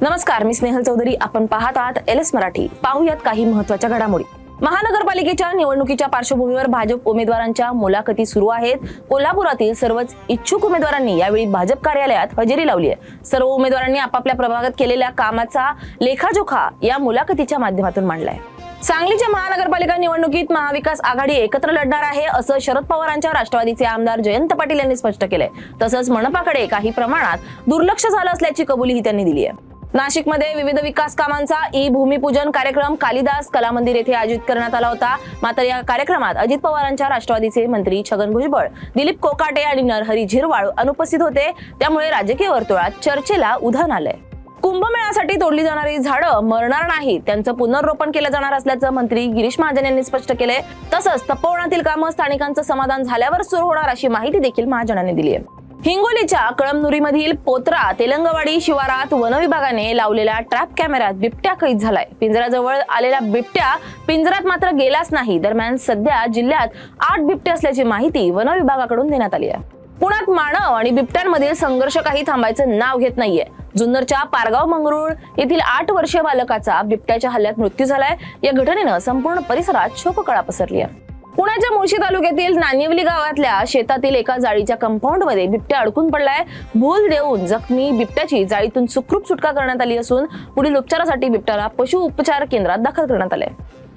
नमस्कार मी स्नेहल चौधरी. आपण पाहत आहात एल एस मराठी. पाहुयात काही महत्त्वाच्या घडामोडी. महानगरपालिकेच्या निवडणुकीच्या पार्श्वभूमीवर भाजप उमेदवारांच्या मुलाखती सुरू आहेत. कोल्हापुरातील सर्वच इच्छुक उमेदवारांनी यावेळी भाजप कार्यालयात हजेरी लावली आहे. सर्व उमेदवारांनी आपापल्या प्रभागात केलेल्या कामाचा लेखाजोखा या मुलाखतीच्या माध्यमातून मांडलाय. सांगलीच्या महानगरपालिका निवडणुकीत महाविकास आघाडी एकत्र लढणार आहे असं शरद पवारांच्या राष्ट्रवादीचे आमदार जयंत पाटील यांनी स्पष्ट केलंय. तसंच मनपाकडे काही प्रमाणात दुर्लक्ष झालं असल्याची कबुलीही त्यांनी दिली आहे. नाशिकमध्ये विविध विकास कामांचा ई भूमिपूजन कार्यक्रम कालिदास कला मंदिर येथे आयोजित करण्यात आला होता. मात्र या कार्यक्रमात अजित पवारांच्या राष्ट्रवादीचे मंत्री छगन भुजबळ दिलीप कोकाटे आणि नरहरी झिरवाळ अनुपस्थित होते. त्यामुळे राजकीय वर्तुळात चर्चेला उधाण आलंय. कुंभमेळ्यासाठी तोडली जाणारी झाडं मरणार नाही. त्यांचं पुनर्रोपण केलं जाणार असल्याचं मंत्री गिरीश महाजन यांनी स्पष्ट केलंय. तसंच तपोवनातील कामं स्थानिकांचं समाधान झाल्यावर सुरू होणार अशी माहिती देखील महाजनांनी दिली आहे हिंगोलीच्या कळमनुरीमधील पोत्रा तेलंगवाडी शिवारात वन विभागाने लावलेल्या ट्रॅप कॅमेऱ्यात बिबट्या कैद झालाय. पिंजऱ्याजवळ आलेला बिबट्या पिंजऱ्यात मात्र गेलाच नाही. दरम्यान सध्या जिल्ह्यात आठ बिबटे असल्याची माहिती वन विभागाकडून देण्यात आली आहे. पुण्यात मानव आणि बिबट्यांमधील संघर्ष काही थांबायचं नाव घेत नाहीये. जुन्नरच्या पारगाव मंगरुळ येथील आठ वर्षीय बालकाचा बिबट्याच्या हल्ल्यात मृत्यू झालाय. या घटनेनं संपूर्ण परिसरात शोककळा पसरली आहे. पुण्याच्या मुळशी तालुक्यातील नानिवली गावातल्या शेतातील एका जाळीच्या कंपाऊंडमध्ये बिबट्या अडकून पडलाय. भूल देऊन जखमी बिबट्याची जाळीतून सुखरूप सुटका करण्यात आली असून पुढील उपचारासाठी बिबट्याला पशु उपचार केंद्रात दाखल करण्यात आले.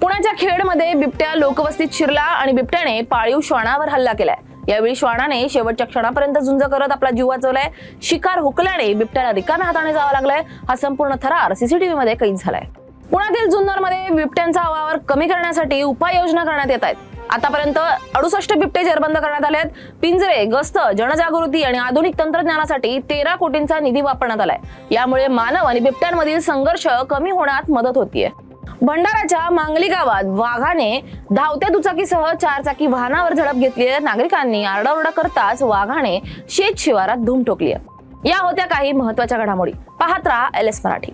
पुण्याच्या खेडमध्ये बिबट्या लोकवस्तीत शिरला आणि बिबट्याने पाळीव श्वानावर हल्ला केलाय. यावेळी श्वानाने शेवटच्या क्षणापर्यंत झुंज करत आपला जीव वाचवलाय. शिकार हुकल्याने बिबट्याला रिकाम्या हाताने जावं लागलाय. हा संपूर्ण थरार सीसीटीव्ही मध्ये कैद झालाय. पुण्यातील जुन्नरमध्ये बिबट्यांचा अवावर कमी करण्यासाठी उपाययोजना करण्यात येत आहेत. आतापर्यंत अडुसष्ट बिबटे जेरबंद करण्यात आले आहेत. पिंजरे गस्त जनजागृती आणि आधुनिक तंत्रज्ञानासाठी तेरा कोटींचा निधी वापरण्यात आलाय. यामुळे मानव आणि बिबट्यांमधील संघर्ष कमी होण्यात मदत होतीये. भंडाराच्या मांगली गावात वाघाने धावत्या दुचाकीसह चारचाकी वाहनावर झडप घेतली आहे. नागरिकांनी आरडाओरडा करताच वाघाने शेत शिवारात धूम ठोकली या होत्या काही महत्त्वाच्या घडामोडी. पाहत राहा एल एस मराठी.